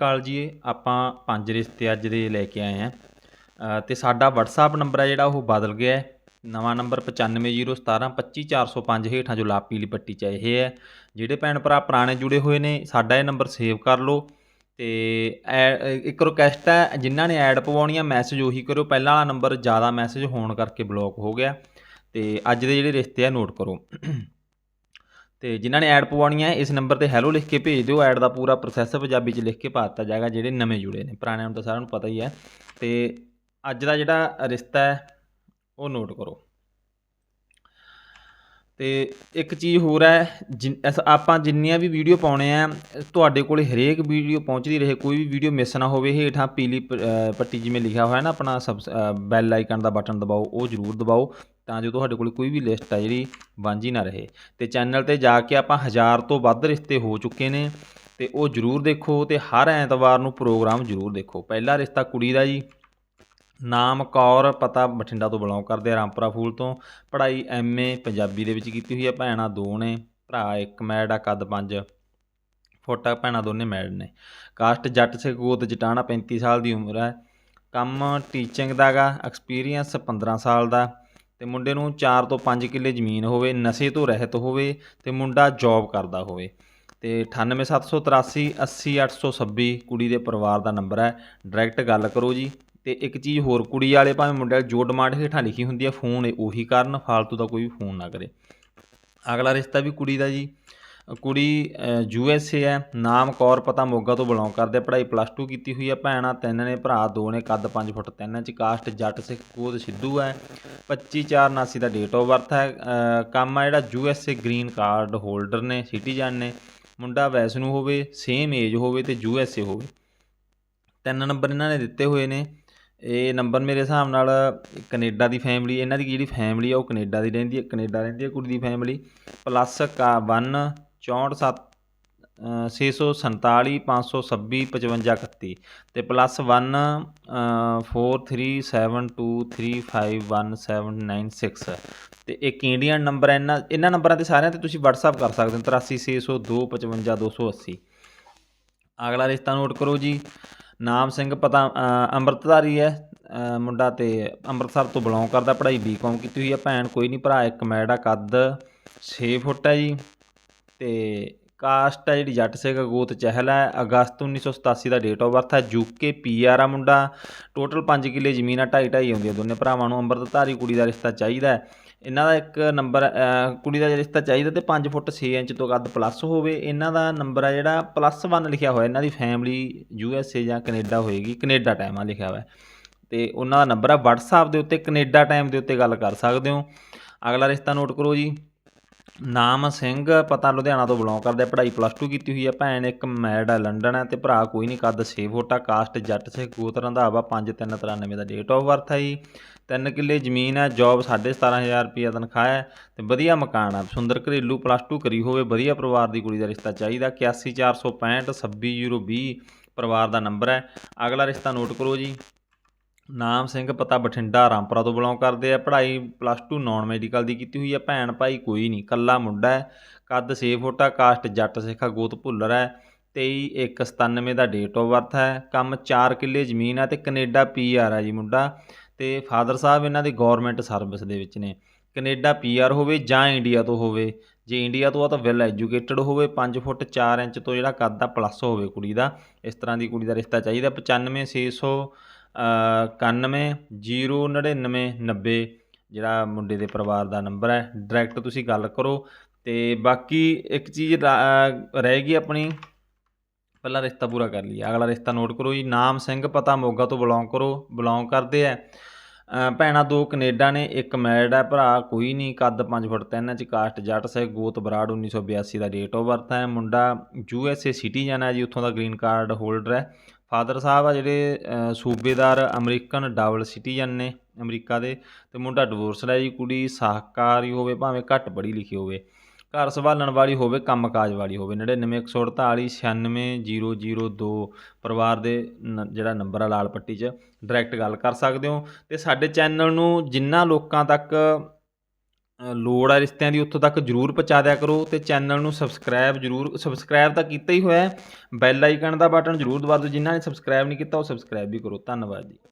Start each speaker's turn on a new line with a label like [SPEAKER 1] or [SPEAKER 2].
[SPEAKER 1] ਕਾਲ ਜੀ, ਆਪਾਂ ਪੰਜ ਰਿਸ਼ਤੇ ਅੱਜ ਦੇ ਲੈ ਕੇ ਆਏ ਆ ਤੇ ਸਾਡਾ WhatsApp ਨੰਬਰ ਹੈ ਜਿਹੜਾ, ਉਹ ਬਦਲ ਗਿਆ ਹੈ। ਨਵਾਂ ਨੰਬਰ 9501725405 ਹੇਠਾਂ ਜੋ ਲਾਪੀਲੀ ਪੱਟੀ 'ਚ ਇਹ ਹੈ। ਜਿਹੜੇ ਭੈਣ ਭਰਾ ਪੁਰਾਣੇ ਜੁੜੇ ਹੋਏ ਨੇ, ਸਾਡਾ ਇਹ ਨੰਬਰ ਸੇਵ ਕਰ ਲਓ। ਤੇ ਐ- ਇੱਕ ਰਿਕੁਐਸਟ ਹੈ, ਜਿਨ੍ਹਾਂ ਨੇ ਐਡ ਪਵਾਉਣੀ ਆ ਮੈਸੇਜ ਉਹੀ ਕਰਿਓ। ਪਹਿਲਾਂ ਵਾਲਾ ਨੰਬਰ ਜ਼ਿਆਦਾ ਮੈਸੇਜ ਹੋਣ ਕਰਕੇ ਬਲੌਕ ਹੋ ਗਿਆ। ਤੇ ਅੱਜ ਦੇ ਜਿਹੜੇ ਰਿਸ਼ਤੇ ਆ ਨੋਟ ਕਰੋ। ਤੇ ਜਿਨ੍ਹਾਂ ਨੇ ਐਡ ਪਵਾਉਣੀ ਹੈ, ਇਸ ਨੰਬਰ ਤੇ ਹੈਲੋ ਲਿਖ ਕੇ ਭੇਜ ਦਿਓ। ਐਡ ਦਾ ਪੂਰਾ ਪ੍ਰੋਸੈਸ ਪੰਜਾਬੀ 'ਚ ਲਿਖ ਕੇ ਪਾ ਦਿੱਤਾ ਜਾਏਗਾ, ਜਿਹੜੇ ਨਵੇਂ ਜੁੜੇ ਨੇ। ਪੁਰਾਣਿਆਂ ਨੂੰ ਤਾਂ ਸਾਰਿਆਂ ਨੂੰ ਪਤਾ ਹੀ ਹੈ। ਤੇ ਅੱਜ ਦਾ ਜਿਹੜਾ ਰਿਸ਼ਤਾ ਹੈ, ਉਹ ਨੋਟ ਕਰੋ। ਤੇ ਇੱਕ ਚੀਜ਼ ਹੋਰ ਹੈ ਜਿਨ- ਆਪਾਂ ਜਿੰਨੀਆਂ ਵੀ ਵੀਡੀਓ ਪਾਉਣੇ ਆ, ਤੁਹਾਡੇ ਕੋਲ ਹਰੇਕ ਵੀਡੀਓ ਪਹੁੰਚਦੀ ਰਹੇ। ਕੋਈ ਵੀ ਵੀਡੀਓ ਮਿਸ ਨਾ ਹੋਵੇ, ਹੇਠਾਂ ਪੀਲੀ ਪ- ਪੱਟੀ ਜਿਵੇਂ ਲਿਖਿਆ ਹੋਇਆ ਨਾ ਆਪਣਾ ਸਬ ਬੈਲ ਆਈਕਨ ਦਾ ਬਟਨ ਦਬਾਓ, ਉਹ ਜ਼ਰੂਰ ਦਬਾਓ। ਤਾਂ ਜੋ ਤੁਹਾਡੇ ਕੋਲ ਕੋਈ ਵੀ ਲਿਸਟ ਆ ਜਿਹੜੀ ਵਾਂਝੀ ਨਾ ਰਹੇ। ਤੇ ਚੈਨਲ ਤੇ ਜਾ ਕੇ ਆਪਾਂ ਹਜ਼ਾਰ ਤੋਂ ਵੱਧ ਰਿਸ਼ਤੇ ਹੋ ਚੁੱਕੇ ਨੇ, ਤੇ ਉਹ ਜ਼ਰੂਰ ਦੇਖੋ ਤੇ ਹਰ ਐਤਵਾਰ ਨੂੰ ਪ੍ਰੋਗਰਾਮ ਜ਼ਰੂਰ ਦੇਖੋ। ਪਹਿਲਾ ਰਿਸ਼ਤਾ ਕੁੜੀ ਦਾ ਜੀ। ਨਾਮ ਕੌਰ, ਪਤਾ ਬਠਿੰਡਾ ਤੋਂ ਬਿਲੋਂਗ ਕਰਦੇ ਆ, ਰਾਮਪੁਰਾ ਫੂਲ ਤੋਂ। ਪੜ੍ਹਾਈ ਐਮਏ ਪੰਜਾਬੀ ਦੇ ਵਿੱਚ ਕੀਤੀ ਹੋਈ ਹੈ ਭੈਣਾਂ ਦੋ ਨੇ, ਭਰਾ ਇੱਕ ਮੈਡ ਆ, ਕੱਦ ਪੰਜ। ਫੁੱਟ ਭੈਣਾਂ ਦੋਨੇ ਮੈਡ ਨੇ। ਕਾਸਟ ਜੱਟ ਸੇ ਗੋਤ ਜਟਾਣਾ 35 ਸਾਲ ਦੀ ਉਮਰ ਹੈ। ਕੰਮ ਟੀਚਿੰਗ ਦਾਗਾ ਐਕਸਪੀਰੀਅੰਸ 15 ਸਾਲ ਦਾ। ਤੇ ਮੁੰਡੇ ਨੂੰ 4 ਤੋਂ 5 ਕਿੱਲੇ ਜ਼ਮੀਨ ਹੋਵੇ, ਨਸ਼ੇ ਤੋਂ ਰਹਿਤ ਹੋਵੇ ਤੇ ਮੁੰਡਾ ਜੌਬ ਕਰਦਾ ਹੋਵੇ। ਤੇ 98783 80826 ਕੁੜੀ ਦੇ ਪਰਿਵਾਰ ਦਾ ਨੰਬਰ ਹੈ। ਡਾਇਰੈਕਟ ਗੱਲ ਕਰੋ ਜੀ। ਤੇ ਇੱਕ ਚੀਜ਼ ਹੋਰ, ਕੁੜੀ ਵਾਲੇ ਭਾਵੇਂ ਮੁੰਡੇ ਵਾਲੇ ਜੋ ਡਿਮਾਂਡ ਹੇਠਾਂ ਲਿਖੀ ਹੁੰਦੀ ਹੈ ਫੋਨ ਉਹੀ ਕਰਨ, ਫਾਲਤੂ ਦਾ ਕੋਈ ਵੀ ਫੋਨ ਨਾ ਕਰੇ। ਅਗਲਾ ਰਿਸ਼ਤਾ ਵੀ ਕੁੜੀ ਦਾ ਜੀ। ਕੁੜੀ ਯੂ ਐਸ ਏ ਹੈ। ਨਾਮ ਕੌਰ ਪਤਾ ਮੋਗਾ ਤੋਂ ਬਿਲੋਂਗ ਕਰਦੇ ਪੜ੍ਹਾਈ ਪਲੱਸ 2 ਕੀਤੀ ਹੋਈ ਹੈ ਭੈਣਾਂ ਤਿੰਨ ਨੇ ਭਰਾ, ਦੋ ਨੇ ਕੱਦ 5 ਫੁੱਟ 3 ਇੰਚ, ਕਾਸਟ, ਜੱਟ, ਸਿੱਖ, ਕੋਦ, ਸਿੱਧੂ ਹੈ। 25/4/79 ਦਾ ਡੇਟ ਆਫ ਬਰਥ ਹੈ। ਕੰਮ ਆ ਜਿਹੜਾ U S A green card holder ਨੇ ਸਿਟੀਜ਼ਨ ਨੇ। ਮੁੰਡਾ ਵੈਸ਼ਨੂੰ ਹੋਵੇ ਸੇਮ ਏਜ ਹੋਵੇ ਤੇ ਯੂ ਐਸ ਏ ਹੋਵੇ। ਤਿੰਨ ਨੰਬਰ ਇਹਨਾਂ ਨੇ ਦਿੱਤੇ ਹੋਏ ਨੇ। ਇਹ ਨੰਬਰ ਮੇਰੇ ਹਿਸਾਬ ਨਾਲ ਕੈਨੇਡਾ ਦੀ ਫੈਮਿਲੀ ਇਹਨਾਂ ਦੀ ਜਿਹੜੀ ਫੈਮਿਲੀ ਆ ਉਹ ਕੈਨੇਡਾ ਦੀ ਰਹਿੰਦੀ ਹੈ ਕੈਨੇਡਾ ਰਹਿੰਦੀ ਹੈ ਕੁੜੀ ਦੀ ਫੈਮਿਲੀ ਪਲੱਸ ਕਾ 1 64 7 647 526 55 31 ਤੇ ਪਲੱਸ 1 4372351796 ਤੇ ਇੱਕ ਇੰਡੀਅਨ ਨੰਬਰ ਹੈ, ਇਹਨਾਂ ਇਹਨਾਂ ਨੰਬਰਾਂ ਤੇ ਸਾਰਿਆਂ ਤੇ ਤੁਸੀਂ WhatsApp ਕਰ ਸਕਦੇ ਹੋ 83602 55280 ਅਗਲਾ ਰਿਸ਼ਤਾ ਨੋਟ ਕਰੋ ਜੀ, ਨਾਮ ਸਿੰਘ ਪਤਾ ਅੰਮ੍ਰਿਤਧਾਰੀ ਹੈ ਮੁੰਡਾ ਤੇ ਅੰਮ੍ਰਿਤਸਰ ਤੋਂ ਬਿਲੋਂਗ ਕਰਦਾ, ਪੜ੍ਹਾਈ ਬੀਕਾਮ ਕੀਤੀ ਹੋਈ ਹੈ, ਭੈਣ ਕੋਈ ਨਹੀਂ, ਭਰਾ ਇੱਕ ਮੈਡ ਆ, ਕੱਦ 6 ਫੁੱਟ ਹੈ ਜੀ। ਤੇ ਕਾਸਟ ਹੈ ਜਿਹੜੀ ਜੱਟ ਸਿੰਘ ਗੋਤ ਚਹਿਲ ਹੈ। ਅਗਸਤ 1987 ਦਾ ਡੇਟ ਆਫ ਬਰਥ ਹੈ। ਯੂਕੇ ਪੀਆਰ ਆ ਮੁੰਡਾ। ਟੋਟਲ 5 ਕਿੱਲੇ ਜ਼ਮੀਨ ਆ 2.5 2.5 ਆਉਂਦੀ ਆ ਦੋਨੇ ਭਰਾਵਾਂ ਨੂੰ। ਅੰਮ੍ਰਿਤਧਾਰੀ ਕੁੜੀ ਦਾ ਰਿਸ਼ਤਾ ਚਾਹੀਦਾ ਹੈ। ਇਹਨਾਂ ਦਾ ਇੱਕ ਨੰਬਰ ਕੁੜੀ ਦਾ ਰਿਸ਼ਤਾ ਚਾਹੀਦਾ ਤੇ 5 ਫੁੱਟ 6 ਇੰਚ ਤੋਂ ਕੱਦ ਪਲੱਸ ਹੋਵੇ। ਇਹਨਾਂ ਦਾ ਨੰਬਰ ਆ ਜਿਹੜਾ ਪਲੱਸ 1 ਲਿਖਿਆ ਹੋਇਆ। ਇਹਨਾਂ ਦੀ ਫੈਮਿਲੀ ਯੂ ਐਸ ਏ ਜਾਂ ਕੈਨੇਡਾ ਹੋਏਗੀ। ਕੈਨੇਡਾ ਟਾਈਮ ਆ ਲਿਖਿਆ ਹੋਇਆ। ਤੇ ਉਹਨਾਂ ਦਾ ਨੰਬਰ ਆ WhatsApp ਦੇ ਉੱਤੇ। ਕੈਨੇਡਾ ਟਾਈਮ ਦੇ ਉੱਤੇ ਗੱਲ ਕਰ ਸਕਦੇ ਹੋ। ਅਗਲਾ ਰਿਸ਼ਤਾ ਨੋਟ ਕਰੋ ਜੀ। ਨਾਮ ਸਿੰਘ ਪਤਾ ਲੁਧਿਆਣਾ ਤੋਂ ਬਿਲੋਂਗ ਕਰਦੇ ਆ, ਪੜ੍ਹਾਈ ਪਲੱਸ 2 ਕੀਤੀ ਹੋਈ ਹੈ ਭੈਣ ਇੱਕ ਮੈਡ ਹੈ ਲੰਡਨ ਹੈ ਤੇ ਭਰਾ ਕੋਈ ਨਹੀਂ ਕੱਦ 6 ਫੁੱਟ ਆ ਕਾਸਟ ਜੱਟ ਸੇ ਗੋਤ ਰੰਧਾਵਾ 5393 ਦਾ ਡੇਟ ਆਫ ਬਰਥ ਹੈ ਜੀ। ਤਿੰਨ ਕਿੱਲੇ ਜ਼ਮੀਨ ਹੈ ਜੌਬ 17500 ਰੁਪਈਆ ਤਨਖਾਹ ਹੈ ਤੇ ਵਧੀਆ ਮਕਾਨ ਹੈ ਸੁੰਦਰ ਘਰੇਲੂ ਪਲੱਸ 2 ਕਰੀ ਹੋਵੇ ਵਧੀਆ ਪਰਿਵਾਰ ਦੀ ਕੁੜੀ ਦਾ ਰਿਸ਼ਤਾ ਚਾਹੀਦਾ 81465 26020 ਪਰਿਵਾਰ ਦਾ ਨੰਬਰ ਹੈ ਅਗਲਾ ਰਿਸ਼ਤਾ ਨੋਟ ਕਰੋ ਜੀ। ਨਾਮ ਸਿੰਘ ਪਤਾ ਬਠਿੰਡਾ ਰਾਮਪੁਰਾ ਤੋਂ ਬਿਲੋਂਗ ਕਰਦੇ ਆ। ਪੜ੍ਹਾਈ ਪਲੱਸ 2 ਨਾਨ ਮੈਡੀਕਲ ਦੀ ਕੀਤੀ ਹੋਈ ਹੈ ਭੈਣ ਭਾਈ ਕੋਈ ਨਹੀਂ ਕੱਲਾ ਮੁੰਡਾ ਹੈ। ਕੱਦ 6 ਫੁੱਟ ਆ, ਕਾਸਟ ਜੱਟ ਸਿੱਖਾ ਗੋਤ ਭੁੱਲਰ ਹੈ 23/197 ਦਾ ਡੇਟ ਆਫ ਬਰਥ ਹੈ ਕੰਮ 4 ਕਿੱਲੇ ਜ਼ਮੀਨ ਹੈ ਤੇ ਕੈਨੇਡਾ ਪੀਆਰ ਆ ਜੀ ਮੁੰਡਾ। ਤੇ ਫਾਦਰ ਸਾਹਿਬ ਇਹਨਾਂ ਦੇ ਗਵਰਨਮੈਂਟ ਸਰਵਿਸ ਦੇ ਵਿੱਚ ਨੇ। ਕੈਨੇਡਾ ਪੀਆਰ ਹੋਵੇ ਜਾਂ ਇੰਡੀਆ ਤੋਂ ਹੋਵੇ। ਜੇ ਇੰਡੀਆ ਤੋਂ ਆ ਤਾਂ ਵੈਲ ਐਜੂਕੇਟਡ ਹੋਵੇ। 5 ਫੁੱਟ 4 ਇੰਚ ਤੋਂ ਜਿਹੜਾ ਕੱਦ ਆ ਪਲੱਸ ਹੋਵੇ ਕੁੜੀ ਦਾ। ਇਸ ਤਰ੍ਹਾਂ ਦੀ ਕੁੜੀ ਦਾ ਰਿਸ਼ਤਾ ਚਾਹੀਦਾ। 95600 91 099 90 ਜਿਹੜਾ ਮੁੰਡੇ ਦੇ ਪਰਿਵਾਰ ਦਾ ਨੰਬਰ ਹੈ ਡਾਇਰੈਕਟ ਤੁਸੀਂ ਗੱਲ ਕਰੋ। ਅਤੇ ਬਾਕੀ ਇੱਕ ਚੀਜ਼ ਰਾ- ਅਹ ਰਹਿ ਗਈ ਆਪਣੀ। ਪਹਿਲਾਂ ਰਿਸ਼ਤਾ ਪੂਰਾ ਕਰ ਲਈਏ ਅਗਲਾ ਰਿਸ਼ਤਾ ਨੋਟ ਕਰੋ ਜੀ। ਨਾਮ ਸਿੰਘ ਪਤਾ ਮੋਗਾ ਤੋਂ ਬਿਲੋਂਗ ਕਰੋ ਬਿਲੋਂਗ ਕਰਦੇ ਆ ਅ, ਭੈਣਾਂ ਦੋ ਕੈਨੇਡਾ ਨੇ ਇੱਕ ਮੈਰਿਡ ਹੈ ਭਰਾ ਕੋਈ ਨਹੀਂ ਕੱਦ 5 ਫੁੱਟ 3 ਇੰਚ ਕਾਸਟ ਜੱਟ ਸੇ ਗੋਤ ਬਰਾੜ 1982 ਦਾ ਡੇਟ ਆਫ ਬਰਥ ਹੈ। ਮੁੰਡਾ ਯੂ ਐਸ ਏ ਸਿਟੀਜ਼ਨ ਹੈ ਜੀ ਉੱਥੋਂ ਦਾ ਗ੍ਰੀਨ ਕਾਰਡ ਹੋਲਡਰ ਹੈ। ਫਾਦਰ ਸਾਹਿਬ ਆ ਜਿਹੜੇ ਸੂਬੇਦਾਰ ਅਮਰੀਕਨ ਡਬਲ ਸਿਟੀਜ਼ਨ ਨੇ ਅਮਰੀਕਾ ਦੇ, ਤੇ ਮੁੰਡਾ ਡਿਵੋਰਸਡ ਹੈ ਜੀ ਕੁੜੀ, ਸਾਹਕਾਰੀ ਹੋਵੇ, ਭਾਵੇਂ ਘੱਟ ਪੜ੍ਹੀ ਲਿਖੀ ਹੋਵੇ, ਘਰ ਸੰਭਾਲਣ ਵਾਲੀ ਹੋਵੇ, ਕੰਮਕਾਜ ਵਾਲੀ ਹੋਵੇ 991448 96002 ਪਰਿਵਾਰ ਦੇ ਨ- ਜਿਹੜਾ ਨੰਬਰ ਆ ਲਾਲ ਪੱਟੀ 'ਚ ਡਾਇਰੈਕਟ ਗੱਲ ਕਰ ਸਕਦੇ ਹੋ। ਤੇ ਸਾਡੇ ਚੈਨਲ ਨੂੰ ਜਿੰਨਾ ਲੋਕਾਂ ਤੱਕ ਲੋੜ ਆ ਰਿਸ਼ਤਿਆਂ ਦੀ ਉੱਥੋਂ ਤੱਕ ਜਰੂਰ ਪਹੁੰਚਾ ਦਿਆ ਕਰੋ ਤੇ ਚੈਨਲ ਨੂੰ ਸਬਸਕ੍ਰਾਈਬ ਜਰੂਰ, ਸਬਸਕ੍ਰਾਈਬ ਤਾਂ ਕੀਤਾ ਹੀ ਹੋਇਆ ਹੈ। ਬੈਲ ਆਈਕਨ ਦਾ ਬਟਨ ਜਰੂਰ ਦਬਾ ਦਿਓ, ਜਿਨ੍ਹਾਂ ਨੇ ਸਬਸਕ੍ਰਾਈਬ ਨਹੀਂ ਕੀਤਾ ਉਹ ਸਬਸਕ੍ਰਾਈਬ ਵੀ ਕਰੋ। ਧੰਨਵਾਦ ਜੀ।